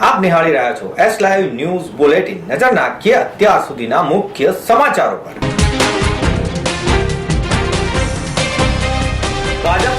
આપ નિહાળી રહ્યા છો એસ લાઈવ ન્યૂઝ બુલેટિન નજર નાખીએ અત્યાર સુધીના મુખ્ય સમાચારો પર. ભાજપ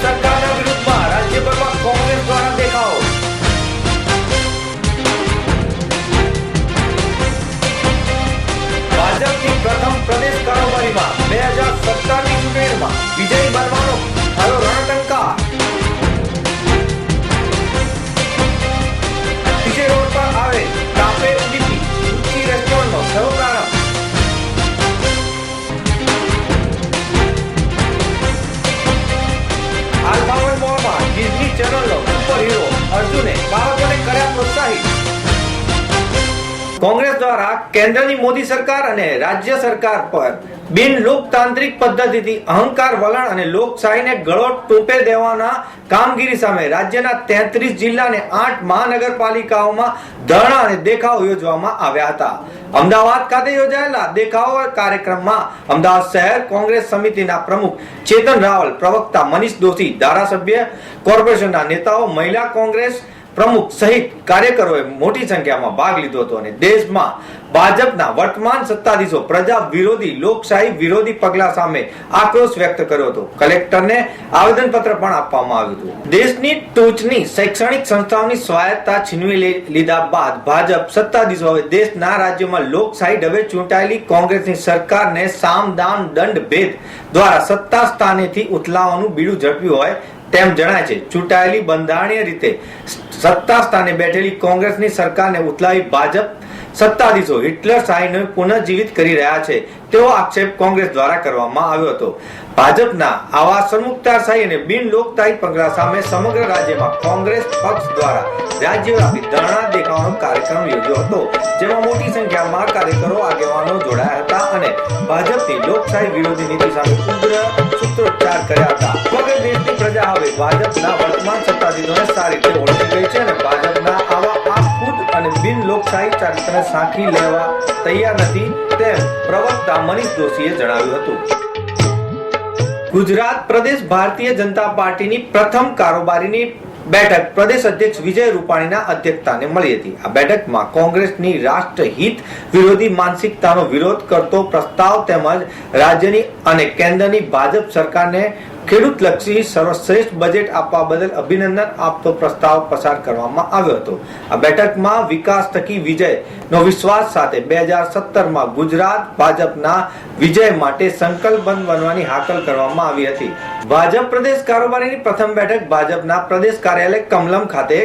દ્વારા કેન્દ્રની મોદી સરકાર અને રાજ્ય સરકાર પર બિન લોકતાંત્રિક પદ્ધતિથી અહંકાર વલણ અને લોકશાહીને ગળો ટૂંપે દેવાના કામગીરી સામે રાજ્યના તેત્રીસ જિલ્લા અને આઠ મહાનગરપાલિકાઓમાં ધરણા અને દેખાવો યોજવામાં આવ્યા હતા. અમદાવાદ ખાતે યોજાયેલા દેખાવો કાર્યક્રમમાં અમદાવાદ શહેર કોંગ્રેસ સમિતિના પ્રમુખ ચેતન રાવલ, પ્રવક્તા મનીષ દોશી, ધારાસભ્ય, કોર્પોરેશનના નેતાઓ, મહિલા કોંગ્રેસ પ્રમુખ સહિત કાર્યકરોએ મોટી સંખ્યામાં ભાગ લીધો હતો અને દેશમાં ભાજપના વર્તમાન સત્તાધીશો પ્રજા વિરોધી, લોકશાહી વિરોધી પગલા સામે આક્રોશ વ્યક્ત કર્યો હતો. કલેક્ટરને આવેદનપત્ર પણ આપવામાં આવ્યું હતું. દેશની ટોચની શૈક્ષણિક સંસ્થાઓની સ્વાયત્તતા છીનવી લીધા બાદ ભાજપ સત્તાધીશો હવે દેશના રાજ્યોમાં લોકશાહી ઢબે ચૂંટાયેલી કોંગ્રેસની સરકારને સામ દામ દંડ ભેદ દ્વારા સત્તા સ્થાનેથી ઉથલાવાનું બીડું ઝડપ્યું હોય તેમ જણાય છે ચૂંટાયેલી બંધારણીય રીતે સત્તા સ્થાને બેઠેલી કોંગ્રેસની સરકારને ઉથલાવી ભાજપ સત્તાધીશો હિટલર શાહીને પુનઃજીવિત કરી રહ્યા છે, તેવો આક્ષેપ કોંગ્રેસ દ્વારા કરવામાં આવ્યો હતો. ભાજપના આવા સન્મુખતાશાહી અને બિન લોકતાહી પગલા સામે સમગ્ર રાજ્યમાં કોંગ્રેસ પક્ષ દ્વારા રાજ્યવ્યાપી ધરણા દેખાવાનો કાર્યક્રમ યોજ્યો હતો, જેમાં મોટી સંખ્યામાં કાર્યકરો આગેવાનો જોડાયા હતા અને ભાજપની લોકશાહી વિરોધી નીતિ સામે ઉગ્ર સૂત્રોચ્ચાર કર્યા હતા. સમગ્ર દેશની પ્રજા હવે ભાજપના વર્તમાન સત્તાધીશોને સારી રીતે ઓળખી ગઈ છે અને ભાજપના બિન લોકશાહી ચારિત્રને સાંખી લેવા તૈયાર નથી તેમ પ્રવક્તા મનીષ દોશીએ જણાવ્યું હતું. ગુજરાત પ્રદેશ ભારતીય જનતા પાર્ટીની પ્રથમ કારોબારીની બેઠક પ્રદેશ અધ્યક્ષ વિજય રૂપાણીના અધ્યક્ષતાને મળી હતી. આ બેઠકમાં કોંગ્રેસની રાષ્ટ્રહિત વિરોધી માનસિકતાનો વિરોધ કરતો પ્રસ્તાવ તેમજ રાજ્યની અને કેન્દ્રની ભાજપ સરકારને ખેડૂતલક્ષી સર્વશ્રેષ્ઠ બજેટ આપવા બદલ અભિનંદન આપતો પ્રસ્તાવ પસાર કરવામાં આવ્યો હતો. આ બેઠકમાં વિકાસ થકી વિજય નો વિશ્વાસ સાથે બે હજાર સત્તરમાં ગુજરાત ભાજપના વિજય માટે સંકલ્પબંધ બનવાની હાકલ કરવામાં આવી હતી. ભાજપ પ્રદેશ કારોબારીની પ્રથમ બેઠક ભાજપના પ્રદેશ કાર્યાલય કમલમ ખાતે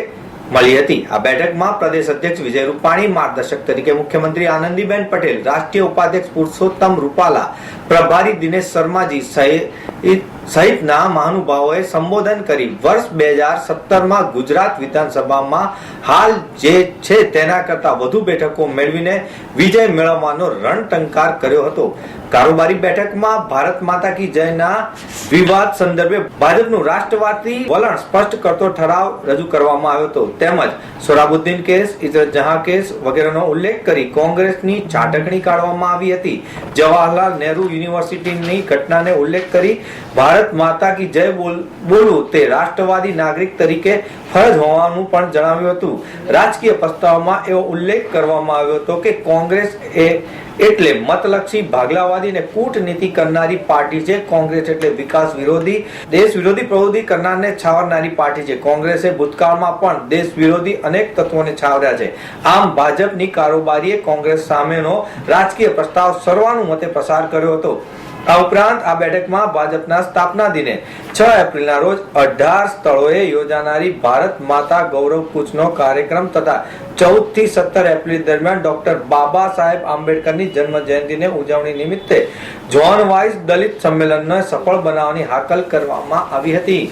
મળી હતી. આ બેઠકમાં પ્રદેશ અધ્યક્ષ વિજય રૂપાણી માર્ગદર્શક તરીકે મુખ્યમંત્રી આનંદીબેન પટેલ, રાષ્ટ્રીય ઉપાધ્યક્ષ પુરુષોત્તમ રૂપાલા પ્રભારી દિનેશ શર્માજી સહિત સહિતના મહાનુભાવોએ સંબોધન કરી. વર્ષ બે હજાર સત્તરમાં ગુજરાત વિધાનસભામાં હાલ જે છે તેના કરતા વધુ બેઠકો મેળવીને વિજય મેળવવાનો રણટંકાર કર્યો હતો. કારોબારી બેઠકમાં ભારત માતા કી જયના વિવાદ સંદર્ભે ભાજપનું રાષ્ટ્રવાદી વલણ સ્પષ્ટ કરતો ઠરાવ રજૂ કરવામાં આવ્યો હતો. તેમજ સોરાબુદ્દીન કેસ, ઇજરત જહાં કેસ વગેરેનો ઉલ્લેખ કરી કોંગ્રેસની છાટકણી કાઢવામાં આવી હતી. જવાહરલાલ નહેરુ યુનિવર્સિટીની ઘટનાને ઉલ્લેખ કરી ભારત માતા કી જય બોલ- બોલવું તે રાષ્ટ્રવાદી નાગરિક તરીકે ફરજ હોવાનું પણ જણાવ્યું હતું. રાજકીય પ્રસ્તાવમાં એવો ઉલ્લેખ કરવામાં આવ્યો હતો કે કોંગ્રેસ એ એટલે મતલક્ષી ભાગલાવાદી અને કૂટનીતિ કરનારી પાર્ટી છે. કોંગ્રેસ એટલે વિકાસ વિરોધી, દેશ વિરોધી પ્રવૃત્તિ કરનારને છાવરનારી પાર્ટી છે. કોંગ્રેસે ભૂતકાળમાં પણ દેશ વિરોધી અનેક તત્વોને છાવર્યા છે. આમ ભાજપની કારોબારીએ કોંગ્રેસ સામેનો રાજકીય પ્રસ્તાવ સર્વાનુમતે પસાર કર્યો હતો. આ ઉપરાંત આ બેઠકમાં ભાજપના સ્થાપના દિને છ એપ્રિલના રોજ અઢાર સ્થળોએ યોજાનારી ભારત માતા ગૌરવ કૂચનો કાર્યક્રમ તથા ચૌદથી સત્તર એપ્રિલ દરમિયાન ડોક્ટર બાબા સાહેબ આંબેડકરની જન્મ જયંતિને ઉજવણી નિમિત્તે જોન વાઇસ દલિત સંમેલનને સફળ બનાવવાની હાકલ કરવામાં આવી હતી.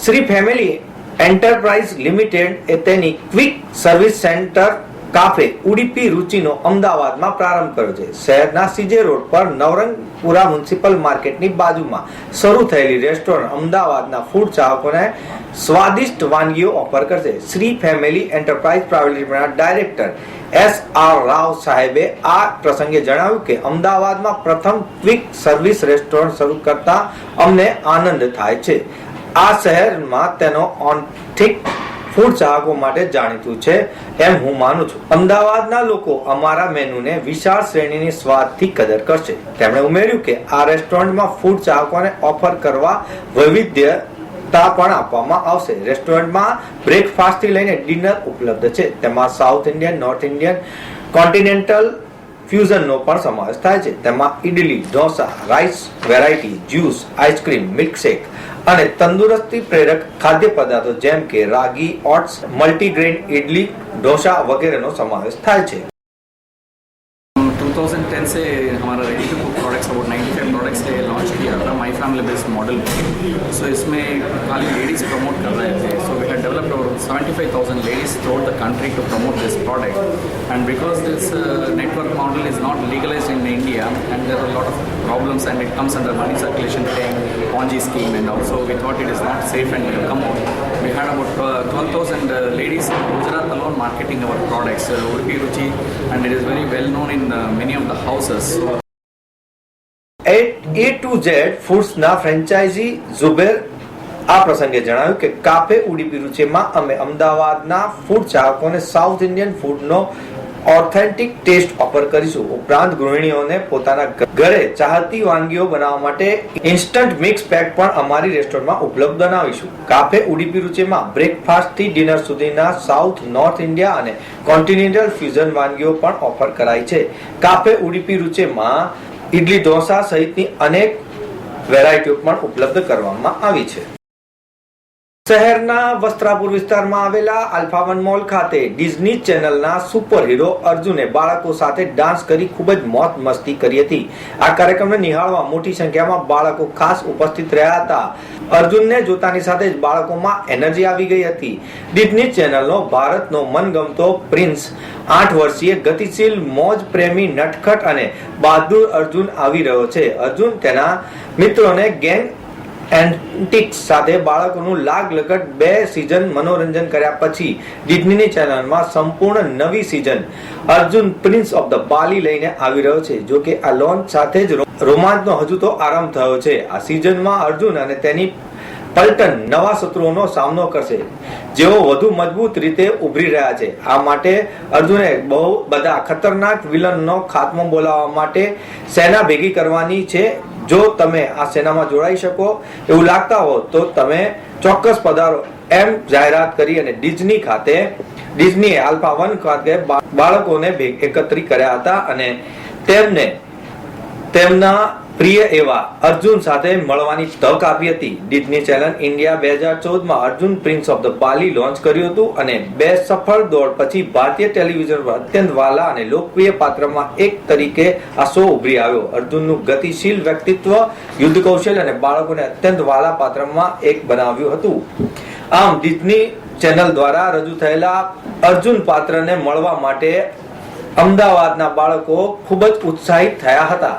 શ્રી ફેમિલી એન્ટરપ્રાઇઝ લિમિટેડ એ તેની quick service centre cafe Udupi રુચિનો અમદાવાદમાં પ્રારંભ કર્યો છે. શહેરના સીજે રોડ પર નવરંગપુરા મ્યુનિસિપલ માર્કેટની બાજુમાં શરૂ થયેલી રેસ્ટોરન્ટ અમદાવાદના ફૂડ ચાહકોને સ્વાદિષ્ટ વાનગીઓ ઓફર કરશે. Shri family enterprise private director S R Rao સાહેબે આ પ્રસંગે જણાવ્યું કે અમદાવાદમાં પ્રથમ ક્વિક સર્વિસ રેસ્ટોરન્ટ શરૂ કરતા અમને આનંદ થાય છે. આ શહેરમાં તેનો ઓન ઠીક ફૂડ ચાહકો માટે જાણીતું છે એમ હું માનું છું. અમદાવાદના લોકો અમારા મેનુને વિશાળ શ્રેણીની સ્વાદથી કદર કરશે. તેમણે ઉમેર્યું કે આ રેસ્ટોરન્ટમાં ફૂડ ચાહકોને ઓફર કરવા વૈવિધ્યતા પણ આપવામાં આવશે. રેસ્ટોરન્ટમાં બ્રેકફાસ્ટથી લઈને ડિનર ઉપલબ્ધ છે. તેમાં south Indian, north Indian, continental ફ્યુઝનનો પણ સમાવેશ થાય છે. તેમાં idli, dosa, rice variety, juice, ice cream, milkshake અને તંદુરસ્તી પ્રેરક ખાદ્ય પદાર્થો જેમ કે રાગી ઓટ્સ મલ્ટીગ્રેન ઇડલી ઢોસા વગેરેનો સમાવેશ થાય છે 2010 से हमारा ready to cook products about 95 products से लॉन्च किया था my family based model so इसमें खाली लेडीज़ प्रमोट कर रहे थे so we had developed over 75000 ladies through the country to promote this product And because this uh, network model is not legalized in India, and there are a lot of problems, and it comes under money circulation thing, Ponzi scheme, and also we thought it is not safe and will come out. We had about uh, 12,000 uh, ladies in Gujarat alone marketing our products, uh, Ruchi, and it is very well known in uh, many of the houses. At A to Z Foods na franchisee Zubair આ પ્રસંગે જણાવ્યું કે cafe Udupi રૂચિમાં અમે અમદાવાદના food ચાહકોને south Indian ફૂડનો authentic taste offer કરીશું. ઉપરાંત ગૃહિણીઓને પોતાના ઘરે ચાહતી વાનગીઓ બનાવવા માટે ઇન્સ્ટન્ટ મિક્સ પેક પણ અમારી રેસ્ટોરન્ટમાં ઉપલબ્ધ બનાવીશું. કાફે ઉડીપી રૂચિમાં બ્રેકફાસ્ટથી ડિનર સુધીના સાઉથ નોર્થ ઇન્ડિયા અને કોન્ટિનેન્ટલ ફ્યુઝન વાનગીઓ પણ ઓફર કરાય છે. કાફે ઉડીપી રૂચિમાં ઇડલી ઢોસા સહિતની અનેક વેરાયટીઓ પણ ઉપલબ્ધ કરવામાં આવી છે. શહેરના વસ્ત્રાપુર વિસ્તારમાં આવેલા આલ્ફાવન મોલ ખાતે ડિઝની ચેનલના સુપર હીરો અર્જુને બાળકો સાથે ડાન્સ કરી ખૂબ જ મોત મસ્તી કરી હતી. આ કાર્યક્રમને નિહાળવા મોટી સંખ્યામાં બાળકો ખાસ ઉપસ્થિત રહ્યા હતા. અર્જુનને જોતાની સાથે જ બાળકોમાં એનર્જી આવી ગઈ હતી. ડિઝની ચેનલનો ભારતનો મનગમતો પ્રિન્સ, આઠ વર્ષીય ગતિશીલ મોજ પ્રેમી નટખટ અને બહાદુર અર્જુન આવી રહ્યો છે. અર્જુન તેના મિત્રોને ગેંગ એન્ટિક્સ સાથે બાળકોનું લાગ લગટ બે સિઝન મનોરંજન કર્યા પછી ડિઝનીની ચેનલમાં સંપૂર્ણ નવી season Arjun prince of the Bali લઈને આવી રહ્યો છે, જો કે આ લોન્ચ સાથે જ રોમાંચનો હજુ તો આરંભ થયો છે. આ સિઝનમાં અર્જુન અને તેની પલટન નવા શત્રુઓનો સામનો કરશે. જેઓ વધુ મજબૂત રીતે ઉભરી રહ્યા છે. આ માટે અર્જુને બહુ બધા ખતરનાક વિલનનો ખાત્મો બોલાવવા માટે સેના ભેગી કરવાની છે. જો તમે આ સેનામાં જોડાઈ શકો એવું લાગતા હો, તો તમે ચોક્કસ પધારો. એમ જાહેરાત કરી અને ડિઝની ખાતે, ડિઝનીએ આલ્ફા વન ખાતે બાળકોને એકત્રિત કર્યા હતા અને તેમને, તેમના પ્રિય એવા અર્જુન સાથે મળવાની તક આપી હતી. ડિઝની ચેનલ ઇન્ડિયા બે હજાર ચૌદમાં Arjun prince of the Pali launch કર્યું હતું અને બે સફળ દોડ પછી ભારતીય ટેલિવિઝન પર અત્યંત વાલા અને લોકપ્રિય પાત્રમાં એક તરીકે આ શો ઉભરી આવ્યો. અર્જુનનું ગતિશીલ વ્યક્તિત્વ, યુદ્ધ કૌશલ્ય અને બાળકોને અત્યંત વાલા પાત્રમાં એક બનાવ્યું હતું. આમ ડિઝની ચેનલ દ્વારા રજૂ થયેલા અર્જુન પાત્રને મળવા માટે અમદાવાદના બાળકો ખૂબ જ ઉત્સાહિત થયા હતા.